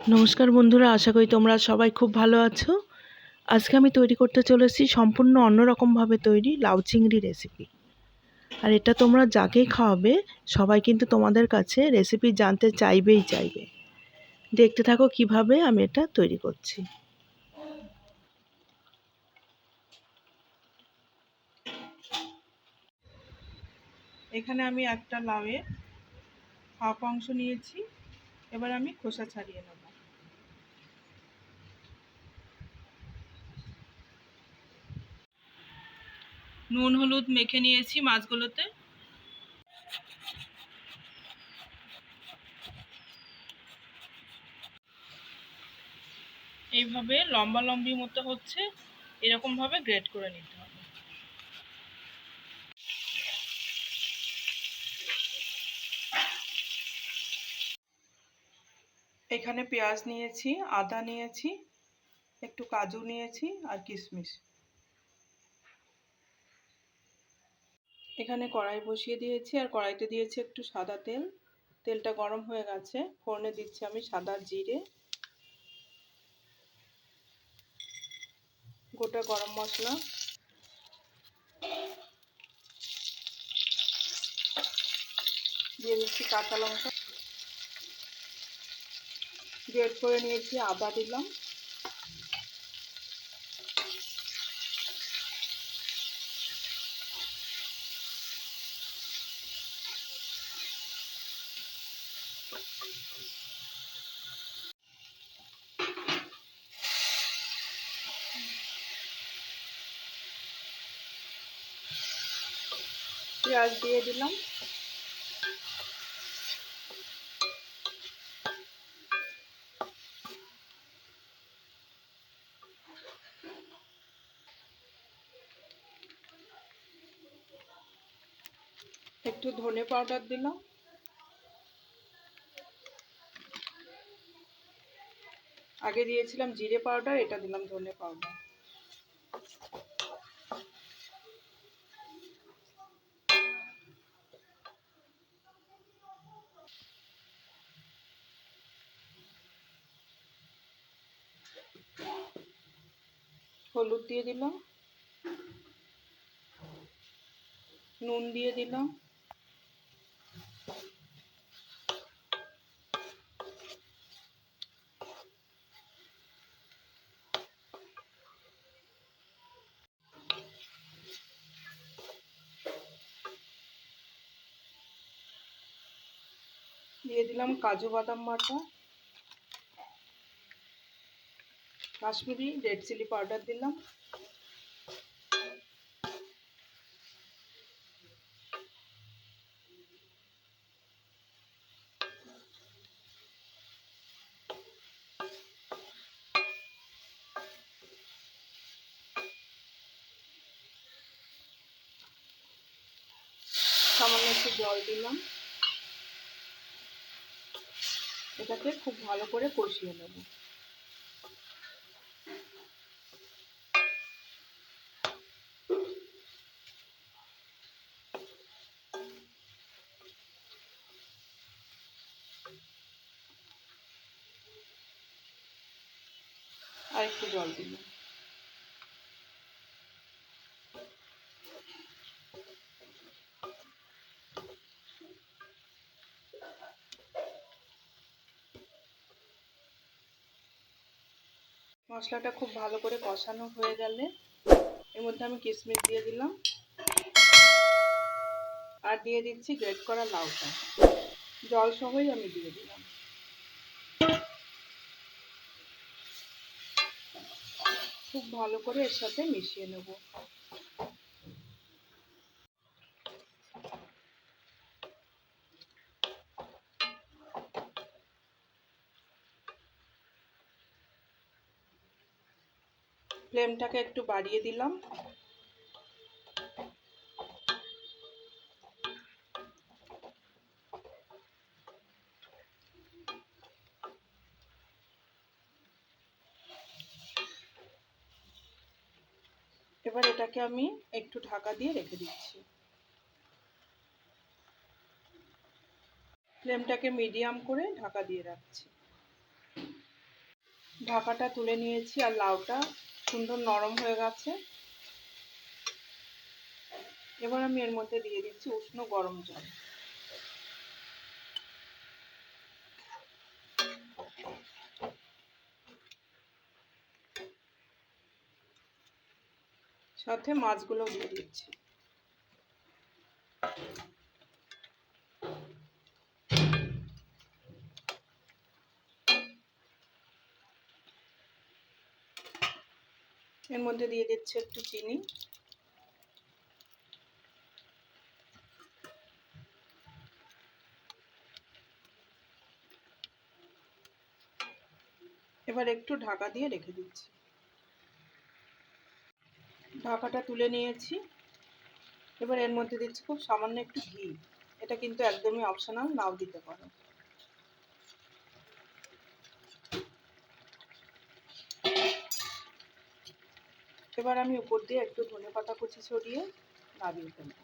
নমস্কার বন্ধুরা, আশা করি তোমরা সবাই খুব ভালো আছো। আজকে আমি তৈরি করতে চলেছি সম্পূর্ণ অন্যরকমভাবে তৈরি লাউ চিংড়ি রেসিপি আর এটা তোমরা যাকেই খাওয়াবে, সবাই কিন্তু তোমাদের কাছে রেসিপি জানতে চাইবেই চাইবে। দেখতে থাকো কীভাবে আমি এটা তৈরি করছি। এখানে আমি একটা লাউয়ের হাফ অংশ নিয়েছি, এবার আমি খোসা ছাড়িয়ে নেব। নুন, হলুদ মেখে নিয়েছি মাছগুলোতে। এইভাবে লম্বা লম্বি মতো হচ্ছে, এরকমভাবে গ্রেড করে নিতে হবে। এখানে পেঁয়াজ নিয়েছি, আদা নিয়েছি, একটু কাজু নিয়েছি আর কিশমিশ। এখানে কড়াই বসিয়ে দিয়েছি আর কড়াইতে দিয়েছি একটু সাদা তেল। তেলটা গরম হয়ে গেছে। ফোড়নে দিচ্ছি আমি সাদা জিরে। গোটা গরম মশলা। দিয়ে দিচ্ছি কাঁচা লঙ্কা। গ্রেড করে নিয়েছি আদা দিলাম। পেঁয়াজ দিয়ে দিলাম। একটু ধনে পাউডার দিলাম। আগে দিয়েছিলাম জিরে পাউডার, এটা দিলাম ধনে পাউডার। হলুদ দিয়ে দিলাম। নুন দিয়ে দিলাম। দিয়ে দিলাম কাজু বাদাম বাটা। কাশ্মীরি রেড চিলি পাউডার দিলাম। সামান্য একটু জল দিলাম। এটাকে খুব ভালো করে কষিয়ে নেব। আর একটু জল দিলাম মশলাটা খুব ভালো করে কষানো হয়ে গেলে এর মধ্যে আমি কিশমিশ দিয়ে দিলাম। আর দিয়ে দিচ্ছি গ্রেট করা লাউটা। জল সহই আমি দিয়ে দিলাম। খুব ভালো করে এর সাথে মিশিয়ে নেব। ফ্লেমটাকে একটু বাড়িয়ে দিলাম। এবার এটাকে আমি একটু ঢাকা দিয়ে রেখে দিচ্ছি। ফ্লেমটাকে মিডিয়াম করে ঢাকা দিয়ে রাখছি। ঢাকাটা তুলে নিয়েছি আর লাউটা সুন্দর নরম হয়ে গেছে। এবার আমি এর মধ্যে দিয়ে দিচ্ছি উষ্ণ গরম জল। সাথে মাছগুলো দিয়ে দিচ্ছি। এর মধ্যে দিয়ে দিচ্ছি একটু চিনি। এবার একটু ঢাকা দিয়ে রেখে দিচ্ছি। ঢাকাটা তুলে নিয়েছি। এবার এর মধ্যে দিচ্ছি খুব সামান্য একটু ঘি। এটা কিন্তু একদমই অপশনাল নাও দিতে পারো। এবার আমি উপর দিয়ে একটু ধনে পাতা কুচি ছড়িয়ে নামিয়ে ফেলব।